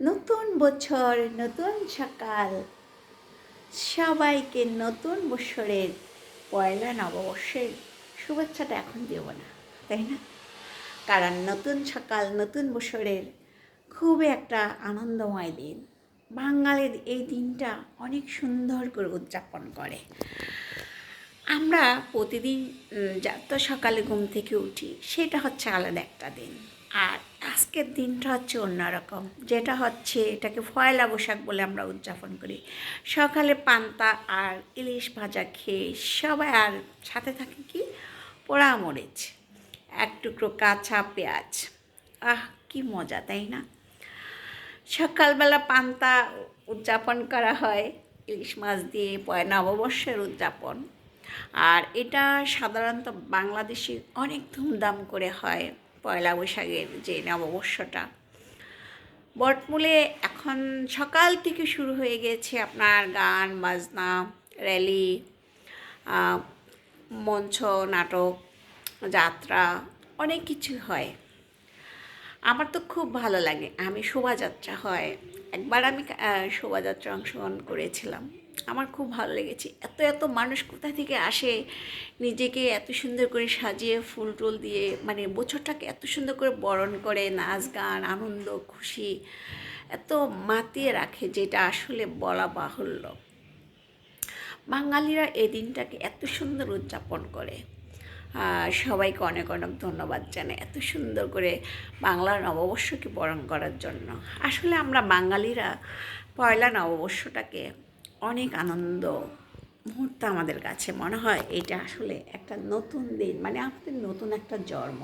নতুন বছর, নতুন সকাল। সবাইকে নতুন বছরের পয়লা নববর্ষের শুভেচ্ছাটা এখন দেব না, তাই না? কারণ নতুন সকাল, নতুন বছরের খুবই একটা আনন্দময় দিন। বাঙালির এই দিনটা অনেক সুন্দর করে উদযাপন করে। আমরা প্রতিদিন যত সকালে ঘুম থেকে উঠি, সেটা হচ্ছে আলাদা একটা দিন। আর আজকের দিনটা হচ্ছে অন্যরকম, যেটা হচ্ছে এটাকে ফয়লা বৈশাখ বলে আমরা উদযাপন করি। সকালে পান্তা আর ইলিশ ভাজা খেয়ে সবাই, আর সাথে থাকে কি? পোড়া মরিচ, এক টুকরো কাঁচা পেঁয়াজ। আহ, কি মজা, তাই না? সকালবেলা পান্তা উদযাপন করা হয়, ইলিশ মাছ দিয়ে, পয় নববর্ষের উদযাপন। আর এটা সাধারণত বাংলাদেশে অনেক ধুমধাম করে হয় পয়লা বৈশাখের যে নববর্ষটা। বটমূলে এখন সকাল থেকে শুরু হয়ে গেছে আপনার গান, বাজনা, র্যালি মঞ্চ, নাটক, যাত্রা, অনেক কিছু হয়। আমার তো খুব ভালো লাগে। আমি শোভাযাত্রা হয়। একবার আমি শোভাযাত্রা অংশগ্রহণ করেছিলাম। আমার খুব ভালো লেগেছে। এত এত মানুষ কোথা থেকে আসে নিজেকে এত সুন্দর করে সাজিয়ে ফুল টুল দিয়ে মানে বছরটাকে এত সুন্দর করে বরণ করে, নাচ গান, আনন্দ, খুশি, এত মাতিয়ে রাখে যেটা আসলে বলা বাহুল্য। বাঙালিরা এই দিনটাকে এত সুন্দর উদযাপন করে। সবাইকে অনেক অনেক ধন্যবাদ জানাই এত সুন্দর করে বাংলার নববর্ষকে বরণ করার জন্য। আসলে আমরা বাঙালিরা পয়লা নববর্ষটাকে অনেক আনন্দ মুহূর্ত আমাদের কাছে, মনে হয় এটা আসলে একটা নতুন দিন মানে আমাদের নতুন একটা জন্ম,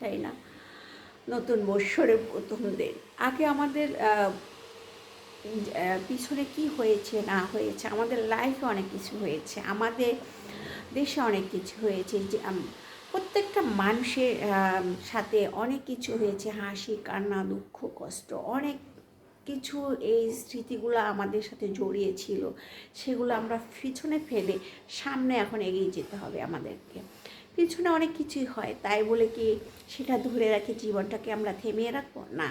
তাই না? নতুন বৎসরের প্রথম দিন। আগে আমাদের পিছনে কি হয়েছে, না হয়েছে, আমাদের লাইফে অনেক কিছু হয়েছে, আমাদের দেশে অনেক কিছু হয়েছে, যে প্রত্যেকটা মানুষের সাথে অনেক কিছু হয়েছে, হাসি, কান্না, দুঃখ, কষ্ট, অনেক কিছু এই স্মৃতিগুলো আমাদের সাথে জড়িয়ে ছিল সেগুলো আমরা পিছনে ফেলে সামনে এখন এগিয়ে যেতে হবে আমাদেরকে। পিছনে অনেক কিছুই হয়, তাই বলে কি সেটা ধরে রাখে জীবনটাকে আমরা থেমিয়ে রাখব? না।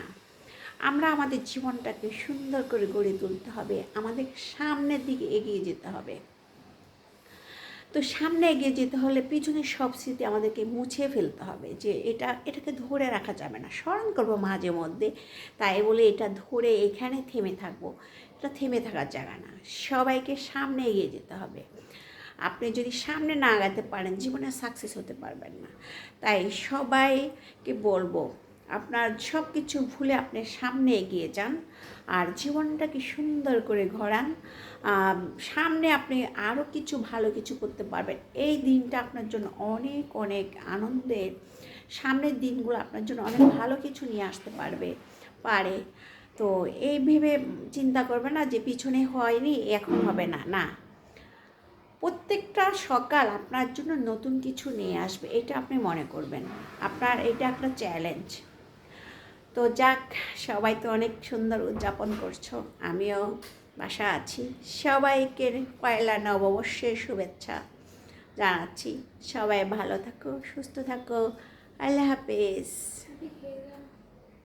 আমরা আমাদের জীবনটাকে সুন্দর করে গড়ে তুলতে হবে, আমাদের সামনের দিকে এগিয়ে যেতে হবে। তো সামনে এগিয়ে যেতে হলে পিছনের সব স্মৃতি আমাদেরকে মুছে ফেলতে হবে যে এটা, এটাকে ধরে রাখা যাবে না। স্মরণ করব মাঝে মধ্যে। তাই বলে এটা ধরে এখানে থেমে থাকব। এটা থেমে থাকার জায়গা না। সবাইকে সামনে এগিয়ে যেতে হবে। আপনি যদি সামনে না আগাতে পারেন, জীবনে সাকসেস হতে পারবেন না। তাই সবাইকে বলব আপনার সব কিছু ভুলে আপনি সামনে এগিয়ে যান আর জীবনটাকে সুন্দর করে ঘোরান। সামনে আপনি আরও কিছু ভালো কিছু করতে পারবেন। এই দিনটা আপনার জন্য অনেক অনেক আনন্দের। সামনের দিনগুলো আপনার জন্য অনেক ভালো কিছু নিয়ে আসতে পারবে, পারে। তো এই ভেবে চিন্তা করবে না যে পিছনে হয়নি, এখন হবে না না। প্রত্যেকটা সকাল আপনার জন্য নতুন কিছু নিয়ে আসবে, এটা আপনি মনে করবেন। আপনার এটা একটা চ্যালেঞ্জ তো যাক, সবাই তো অনেক সুন্দর উদযাপন করছ। আমিও বাসা আছি। সবাইকে পয়লা নববর্ষের শুভেচ্ছা জানাচ্ছি। সবাই ভালো থাকো, সুস্থ থাকো। আল্লাহ হাফেজ।